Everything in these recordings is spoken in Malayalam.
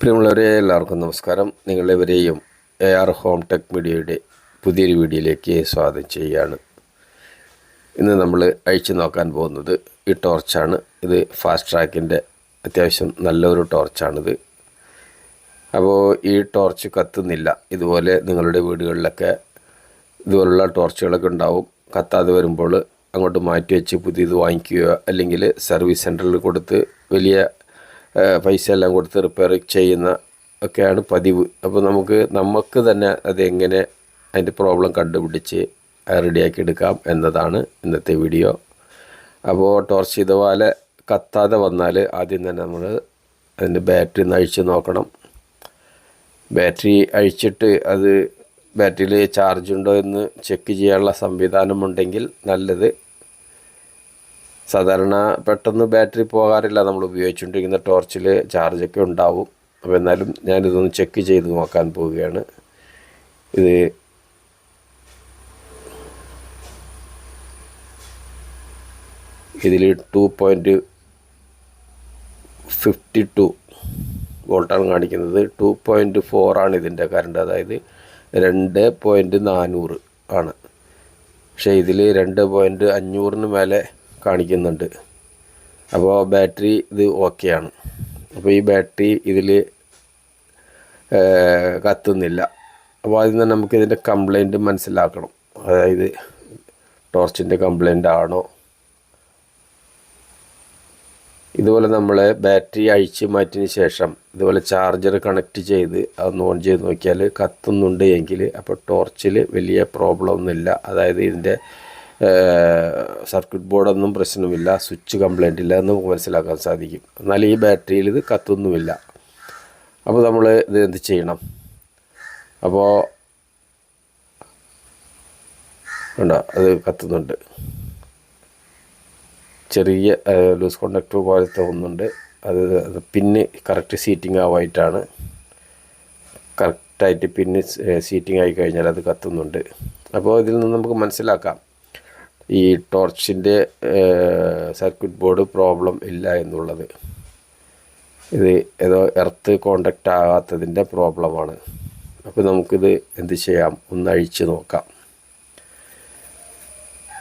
പ്രിയമുള്ളവരെ എല്ലാവർക്കും നമസ്കാരം. നിങ്ങളെവരെയും എ ആർ ഹോം ടെക് മീഡിയയുടെ പുതിയൊരു വീഡിയോയിലേക്ക് സ്വാഗതം ചെയ്യുകയാണ്. ഇന്ന് നമ്മൾ അഴിച്ചു നോക്കാൻ പോകുന്നത് ഈ ടോർച്ചാണ്. ഇത് ഫാസ്റ്റ് ട്രാക്കിന്റെ അത്യാവശ്യം നല്ലൊരു ടോർച്ചാണിത്. അപ്പോൾ ഈ ടോർച്ച് കത്തുന്നില്ല. ഇതുപോലെ നിങ്ങളുടെ വീടുകളിലൊക്കെ ഇതുപോലുള്ള ടോർച്ചുകളൊക്കെ ഉണ്ടാവും. കത്താതെ വരുമ്പോൾ അങ്ങോട്ട് മാറ്റി വെച്ച് പുതിയത് വാങ്ങിക്കുകയോ അല്ലെങ്കിൽ സർവീസ് സെന്ററിൽ കൊടുത്ത് വലിയ പൈസ എല്ലാം കൊടുത്ത് റിപ്പയർ ചെയ്യുന്ന ഒക്കെയാണ് പതിവ്. അപ്പോൾ നമുക്ക് നമുക്ക് തന്നെ അതെങ്ങനെ അതിന്റെ പ്രോബ്ലം കണ്ടുപിടിച്ച് റെഡിയാക്കി എടുക്കാം എന്നതാണ് ഇന്നത്തെ വീഡിയോ അപ്പോൾ ടോർച്ച് ഇതുപോലെ കത്താതെ വന്നാൽ ആദ്യം തന്നെ നമ്മൾ അതിന്റെ ബാറ്ററി ഒന്ന് അഴിച്ച് നോക്കണം. ബാറ്ററി അഴിച്ചിട്ട് അത് ബാറ്ററിയിൽ ചാർജ് ഉണ്ടോ എന്ന് ചെക്ക് ചെയ്യാനുള്ള സംവിധാനമുണ്ടെങ്കിൽ നല്ലത് സാധാരണ പെട്ടെന്ന് ബാറ്ററി പോകാറില്ല. നമ്മൾ ഉപയോഗിച്ചുകൊണ്ടിരിക്കുന്ന ടോർച്ചിൽ ചാർജൊക്കെ ഉണ്ടാവും. അപ്പോൾ എന്നാലും ഞാനിതൊന്ന് ചെക്ക് ചെയ്ത് നോക്കാൻ പോവുകയാണ്. ഇത് ഇതിൽ ടു പോയിന്റ് ഫിഫ്റ്റി ടു വോൾട്ടാണ് കാണിക്കുന്നത്. ടു പോയിന്റ് ഫോറാണ് ഇതിന്റെ കറണ്ട് അതായത് രണ്ട് പോയിന്റ് നാനൂറ് ആണ്. പക്ഷേ ഇതിൽ രണ്ട് പോയിന്റ് അഞ്ഞൂറിന് മേലെ കാണിക്കുന്നുണ്ട്. അപ്പോൾ ബാറ്ററി ഇത് ഓക്കെയാണ്. അപ്പോൾ ഈ ബാറ്ററി ഇതിൽ കത്തുന്നില്ല. അപ്പോൾ അതിൽ നിന്ന് നമുക്ക് ഇതിന്റെ കംപ്ലൈന്റ് മനസ്സിലാക്കണം. അതായത് ടോർച്ചിന്റെ കംപ്ലൈന്റ് ആണോ? ഇതുപോലെ നമ്മൾ ബാറ്ററി അഴിച്ച് മാറ്റിയതിന് ശേഷം ഇതുപോലെ ചാർജർ കണക്ട് ചെയ്ത് അതൊന്ന് ഓൺ ചെയ്ത് നോക്കിയാൽ കത്തുന്നുണ്ട് എങ്കിൽ അപ്പോൾ ടോർച്ചിൽ വലിയ പ്രോബ്ലം ഒന്നുമില്ല. അതായത് ഇതിന്റെ സർക്യൂട്ട് ബോർഡൊന്നും പ്രശ്നമില്ല സ്വിച്ച് കംപ്ലൈന്റ് ഇല്ല എന്ന് മനസ്സിലാക്കാൻ സാധിക്കും. എന്നാൽ ഈ ബാറ്ററിയിൽ ഇത് കത്തൊന്നുമില്ല. അപ്പോൾ നമ്മൾ ഇത് എന്ത് ചെയ്യണം? അപ്പോൾ ഉണ്ടോ അത് കത്തുന്നുണ്ട്. ചെറിയ ലൂസ് കോണ്ടാക്ട് പോലത്തെ ഒന്നുണ്ട്. അത് പിന്ന് കറക്റ്റ് സീറ്റിംഗ് ആവായിട്ടാണ്. കറക്റ്റായിട്ട് പിന്ന് സീറ്റിംഗ് ആയി കഴിഞ്ഞാൽ അത് കത്തുന്നുണ്ട്. അപ്പോൾ ഇതിൽ നിന്ന് നമുക്ക് മനസ്സിലാക്കാം. ഈ ടോർച്ചിന്റെ സർക്യൂട്ട് ബോർഡ് പ്രോബ്ലം ഇല്ല എന്നുള്ളത്. ഇത് ഏതോ എർത്ത് കോണ്ടാക്റ്റ് ആകാത്തതിന്റെ പ്രോബ്ലമാണ്. അപ്പോൾ നമുക്കിത് എന്ത് ചെയ്യാം? ഒന്ന് അഴിച്ചു നോക്കാം.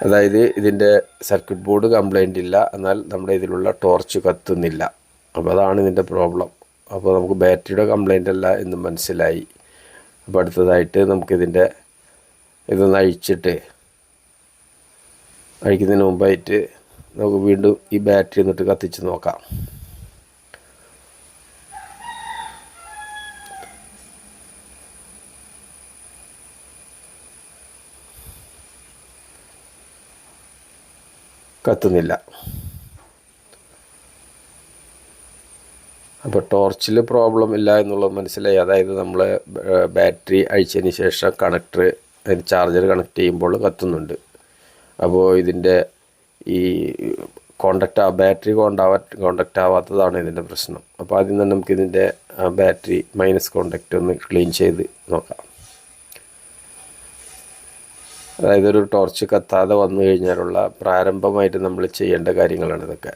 അതായത് ഇതിന്റെ സർക്യൂട്ട് ബോർഡ് കംപ്ലൈന്റ് ഇല്ല എന്നാൽ നമ്മുടെ ഇതിലുള്ള ടോർച്ച് കത്തുന്നില്ല. അപ്പോൾ അതാണ് ഇതിന്റെ പ്രോബ്ലം. അപ്പോൾ നമുക്ക് ബാറ്ററിയുടെ കംപ്ലൈന്റ് അല്ല എന്ന് മനസ്സിലായി. അപ്പോൾ അടുത്തതായിട്ട് നമുക്കിതിന്റെ ഇതൊന്ന് അഴിച്ചിട്ട് അഴിക്കുന്നതിന് മുമ്പായിട്ട് നമുക്ക് വീണ്ടും ഈ ബാറ്ററി എന്നിട്ട് കത്തിച്ച് നോക്കാം. കത്തുന്നില്ല. അപ്പോൾ ടോർച്ചിൽ പ്രോബ്ലം ഇല്ല എന്നുള്ളത് മനസ്സിലായി. അതായത് നമ്മൾ ബാറ്ററി അഴിച്ചതിന് ശേഷം കണക്ടർ ചാർജർ കണക്ട് ചെയ്യുമ്പോൾ കത്തുന്നുണ്ട്. അപ്പോൾ ഇതിന്റെ ഈ കോണ്ടാക്റ്റ് ആ ബാറ്ററി കോണ്ടാവാ കോണ്ടാക്റ്റ് ആവാത്തതാണ് ഇതിന്റെ പ്രശ്നം. അപ്പോൾ ആദ്യം തന്നെ നമുക്ക് ഇതിന്റെ ബാറ്ററി മൈനസ് കോണ്ടാക്റ്റ് ഒന്ന് ക്ലീൻ ചെയ്ത് നോക്കാം. അതായത് ഒരു ടോർച്ച് കത്താതെ വന്നു കഴിഞ്ഞാലുള്ള പ്രാരംഭമായിട്ട് നമ്മൾ ചെയ്യേണ്ട കാര്യങ്ങളാണ് ഇതൊക്കെ.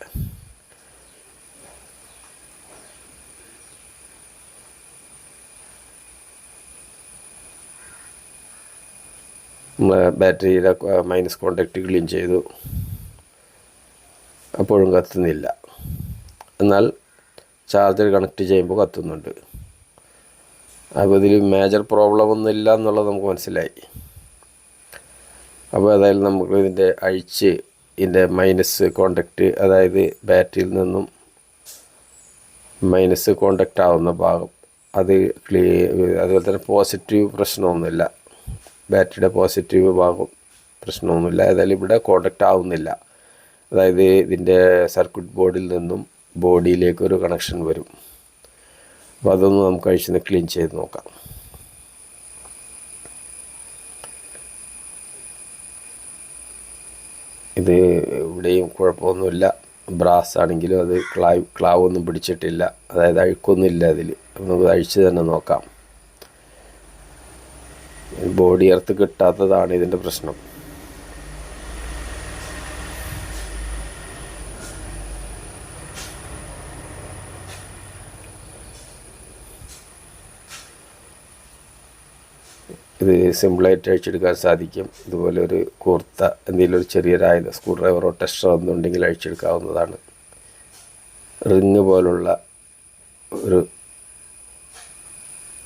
ബാറ്ററിയുടെ മൈനസ് കോണ്ടാക്റ്റ് ക്ലീൻ ചെയ്തു. അപ്പോഴും കത്തുന്നില്ല. എന്നാൽ ചാർജർ കണക്ട് ചെയ്യുമ്പോൾ കത്തുന്നുണ്ട്. അപ്പോൾ ഇതിൽ മേജർ പ്രോബ്ലം ഒന്നും ഇല്ല എന്നുള്ളത് നമുക്ക് മനസ്സിലായി. അപ്പോൾ ഏതായാലും നമുക്ക് ഇതിന്റെ അഴിച്ച് ഇതിന്റെ മൈനസ് കോണ്ടാക്റ്റ് അതായത് ബാറ്ററിയിൽ നിന്നും മൈനസ് കോണ്ടാക്റ്റ് ആവുന്ന ഭാഗം അത് ക്ലീ അതുപോലെ തന്നെ പോസിറ്റീവ് പ്രശ്നമൊന്നുമില്ല. ബാറ്ററിയുടെ പോസിറ്റീവ് ഭാഗം പ്രശ്നമൊന്നുമില്ല. ഏതായാലും ഇവിടെ കോണ്ടക്റ്റ് ആവുന്നില്ല. അതായത് ഇതിന്റെ സർക്യൂട്ട് ബോർഡിൽ നിന്നും ബോഡിയിലേക്ക് ഒരു കണക്ഷൻ വരും. അപ്പോൾ അതൊന്ന് നമുക്ക് അഴിച്ച് ക്ലീൻ ചെയ്ത് നോക്കാം. ഇത് ഇവിടെയും കുഴപ്പമൊന്നുമില്ല. ബ്രാസ് ആണെങ്കിലും അത് ക്ലാവ് ക്ലാവൊന്നും പിടിച്ചിട്ടില്ല. അതായത് അഴുക്കൊന്നുമില്ല അതിൽ നമുക്ക് അഴിച്ചു തന്നെ നോക്കാം. ബോഡി എർത്ത് കിട്ടാത്തതാണ് ഇതിന്റെ പ്രശ്നം. ഇത് സിമ്പിളായിട്ട് അഴിച്ചെടുക്കാൻ സാധിക്കും. ഇതുപോലെ ഒരു കൂർത്ത എന്തെങ്കിലും ഒരു ചെറിയ ചെറിയൊരായത് സ്ക്രൂ ഡ്രൈവറോ ടെസ്റ്ററോ ഒന്നുണ്ടെങ്കിൽ അഴിച്ചെടുക്കാവുന്നതാണ്. റിങ് പോലുള്ള ഒരു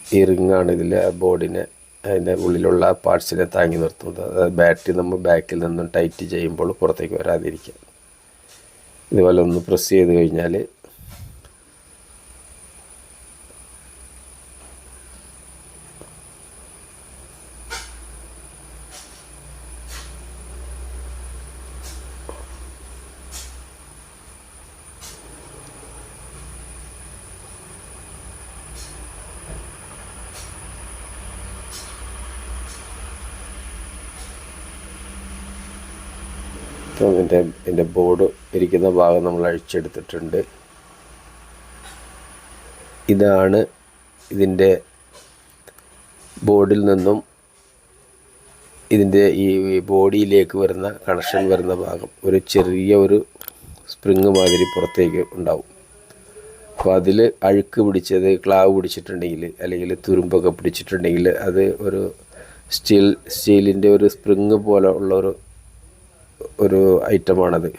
ഈ റിങ്ങാണ് ഇതിലെ ബോർഡിനെ അതിന്റെ ഉള്ളിലുള്ള പാർട്സിനെ താങ്ങി നിർത്തുന്നത്. അതായത് ബാറ്ററി നമ്മൾ ബാക്കിൽ നിന്നും ടൈറ്റ് ചെയ്യുമ്പോൾ പുറത്തേക്ക് വരാതിരിക്കുക. ഇതുപോലെ ഒന്ന് പ്രസ് ചെയ്ത് കഴിഞ്ഞാൽ ഇതിന്റെ ഇതിന്റെ ബോർഡ് ഇരിക്കുന്ന ഭാഗം നമ്മൾ അഴിച്ചെടുത്തിട്ടുണ്ട്. ഇതാണ് ഇതിന്റെ ബോർഡിൽ നിന്നും ഇതിന്റെ ഈ ബോഡിയിലേക്ക് വരുന്ന കണക്ഷൻ വരുന്ന ഭാഗം. ഒരു ചെറിയ ഒരു സ്പ്രിങ് മാതിരി പുറത്തേക്ക് ഉണ്ടാവും. അപ്പോൾ അതിൽ അഴുക്ക് പിടിച്ചത് ക്ലാവ് പിടിച്ചിട്ടുണ്ടെങ്കിൽ അല്ലെങ്കിൽ തുരുമ്പൊക്കെ പിടിച്ചിട്ടുണ്ടെങ്കിൽ അത് ഒരു സ്റ്റീൽ സ്റ്റീലിന്റെ ഒരു സ്പ്രിങ് പോലെ ഉള്ള ഒരു ഒരു ഐറ്റമാണത്.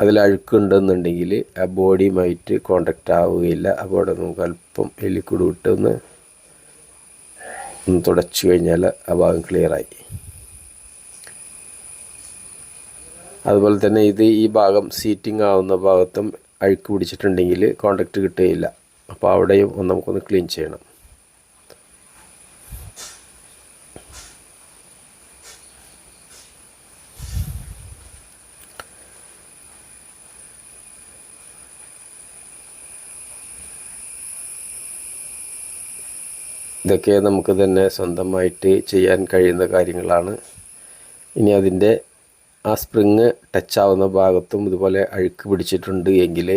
അതിൽ അഴുക്കുണ്ടെന്നുണ്ടെങ്കിൽ ആ ബോഡിയുമായിട്ട് കോണ്ടാക്റ്റ് ആവുകയില്ല. അപ്പോൾ അവിടെ നമുക്ക് അല്പം എലിക്കൂട് വിട്ട് ഒന്ന് തുടച്ചു കഴിഞ്ഞാൽ ആ ഭാഗം ക്ലിയറായി അതുപോലെ തന്നെ ഇത് ഈ ഭാഗം സീറ്റിംഗ് ആവുന്ന ഭാഗത്തും അഴുക്ക് പിടിച്ചിട്ടുണ്ടെങ്കിൽ കോണ്ടാക്റ്റ് കിട്ടുകയില്ല. അപ്പോൾ അവിടെയും നമുക്കൊന്ന് ക്ലീൻ ചെയ്യണം. ഇതൊക്കെ നമുക്ക് തന്നെ സ്വന്തമായിട്ട് ചെയ്യാൻ കഴിയുന്ന കാര്യങ്ങളാണ്. ഇനി അതിന്റെ ആ സ്പ്രിങ് ടച്ച് ആവുന്ന ഭാഗത്തും ഇതുപോലെ അഴുക്ക് പിടിച്ചിട്ടുണ്ട് എങ്കിൽ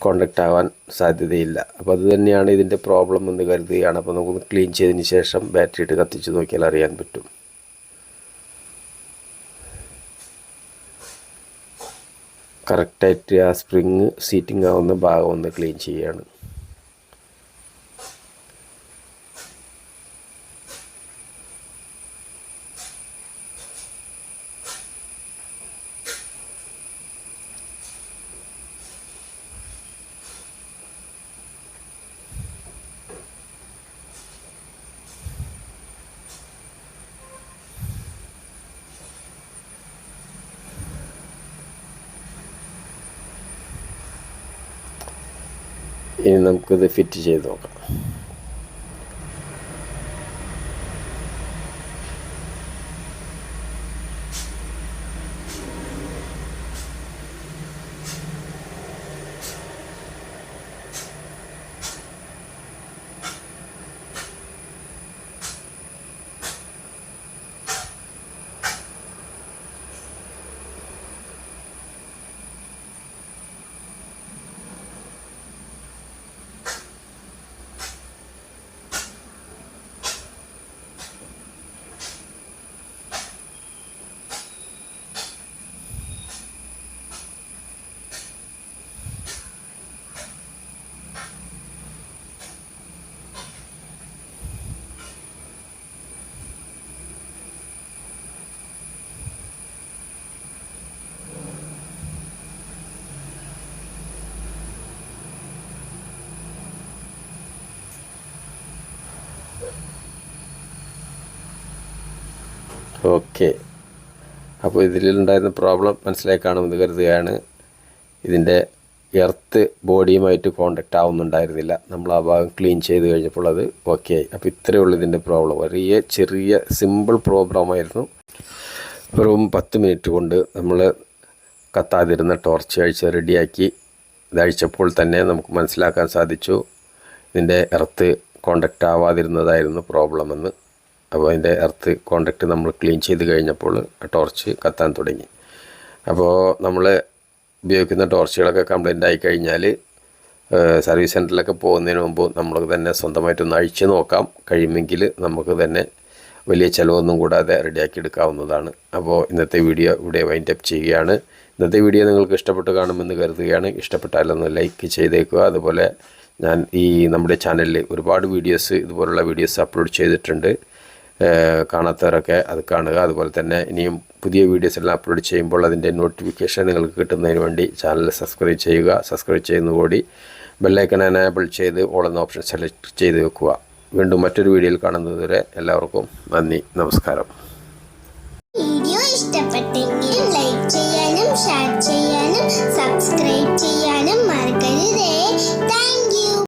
കോണ്ടാക്റ്റ് ആവാൻ സാധ്യതയില്ല. അപ്പോൾ അത് തന്നെയാണ് ഇതിന്റെ പ്രോബ്ലം എന്ന് കരുതുകയാണ്. അപ്പോൾ നമുക്കൊന്ന് ക്ലീൻ ചെയ്തതിന് ശേഷം ബാറ്ററി ഇട്ട് കത്തിച്ച് നോക്കിയാൽ അറിയാൻ പറ്റും. കറക്റ്റായിട്ട് ആ സ്പ്രിങ് സീറ്റിംഗ് ആവുന്ന ഭാഗം ഒന്ന് ക്ലീൻ ചെയ്യുകയാണ്. ഇനി നമുക്കിത് ഫിറ്റ് ചെയ്ത് നോക്കാം. ഓക്കെ. അപ്പോൾ ഇതിലുണ്ടായിരുന്ന പ്രോബ്ലം മനസ്സിലായി കാണുമെന്ന് കരുതുകയാണ്. ഇതിന്റെ എർത്ത് ബോഡിയുമായിട്ട് കോണ്ടാക്റ്റ് ആവുന്നുണ്ടായിരുന്നില്ല. നമ്മൾ ആ ഭാഗം ക്ലീൻ ചെയ്ത് കഴിഞ്ഞപ്പോൾ അത് ഓക്കെ ആയി. അപ്പോൾ ഇത്രയേ ഉള്ളൂ ഇതിന്റെ പ്രോബ്ലം വലിയ ചെറിയ സിമ്പിൾ പ്രോബ്ലമായിരുന്നു വെറും പത്ത് മിനിറ്റ് കൊണ്ട് നമ്മൾ കത്താതിരുന്ന ടോർച്ച് അഴിച്ച് റെഡിയാക്കി ഇതഴിച്ചപ്പോൾ തന്നെ നമുക്ക് മനസ്സിലാക്കാൻ സാധിച്ചു. ഇതിന്റെ എർത്ത് കോണ്ടാക്റ്റ് ആവാതിരുന്നതായിരുന്നു പ്രോബ്ലം എന്ന്. അപ്പോൾ അതിന്റെ എർത്ത് കോണ്ടാക്റ്റ് നമ്മൾ ക്ലീൻ ചെയ്ത് കഴിഞ്ഞപ്പോൾ ടോർച്ച് കത്താൻ തുടങ്ങി. അപ്പോൾ നമ്മൾ ഉപയോഗിക്കുന്ന ടോർച്ചുകളൊക്കെ കംപ്ലൈന്റ് ആയി കഴിഞ്ഞാൽ സർവീസ് സെന്ററിലൊക്കെ പോകുന്നതിന് മുമ്പ് നമ്മൾ തന്നെ സ്വന്തമായിട്ടൊന്ന് അഴിച്ച് നോക്കാം. കഴിയുമെങ്കിൽ നമുക്ക് തന്നെ വലിയ ചിലവൊന്നും കൂടാതെ റെഡിയാക്കി എടുക്കാവുന്നതാണ്. അപ്പോൾ ഇന്നത്തെ വീഡിയോ ഇവിടെ വൈൻഡ് അപ്പ് ചെയ്യുകയാണ്. ഇന്നത്തെ വീഡിയോ നിങ്ങൾക്ക് ഇഷ്ടപ്പെട്ട് കാണുമെന്ന് കരുതുകയാണ്. ഇഷ്ടപ്പെട്ടാലൊന്ന് ലൈക്ക് ചെയ്തേക്കുക. അതുപോലെ ഞാൻ ഈ നമ്മുടെ ചാനലിൽ ഒരുപാട് വീഡിയോസ് ഇതുപോലുള്ള വീഡിയോസ് അപ്ലോഡ് ചെയ്തിട്ടുണ്ട്. കാണാത്തവരൊക്കെ അത് കാണുക. അതുപോലെ തന്നെ ഇനിയും പുതിയ വീഡിയോസ് എല്ലാം അപ്ലോഡ് ചെയ്യുമ്പോൾ അതിന്റെ നോട്ടിഫിക്കേഷൻ നിങ്ങൾക്ക് കിട്ടുന്നതിന് വേണ്ടി ചാനൽ സബ്സ്ക്രൈബ് ചെയ്യുക. സബ്സ്ക്രൈബ് ചെയ്യുന്നതോടി ബെല്ലൈക്കൺ എനേബിൾ ചെയ്ത് ഓൾ എന്ന ഓപ്ഷൻ സെലക്ട് ചെയ്ത് വെക്കുക. വീണ്ടും മറ്റൊരു വീഡിയോയിൽ കാണുന്നതുവരെ എല്ലാവർക്കും നന്ദി. നമസ്കാരം.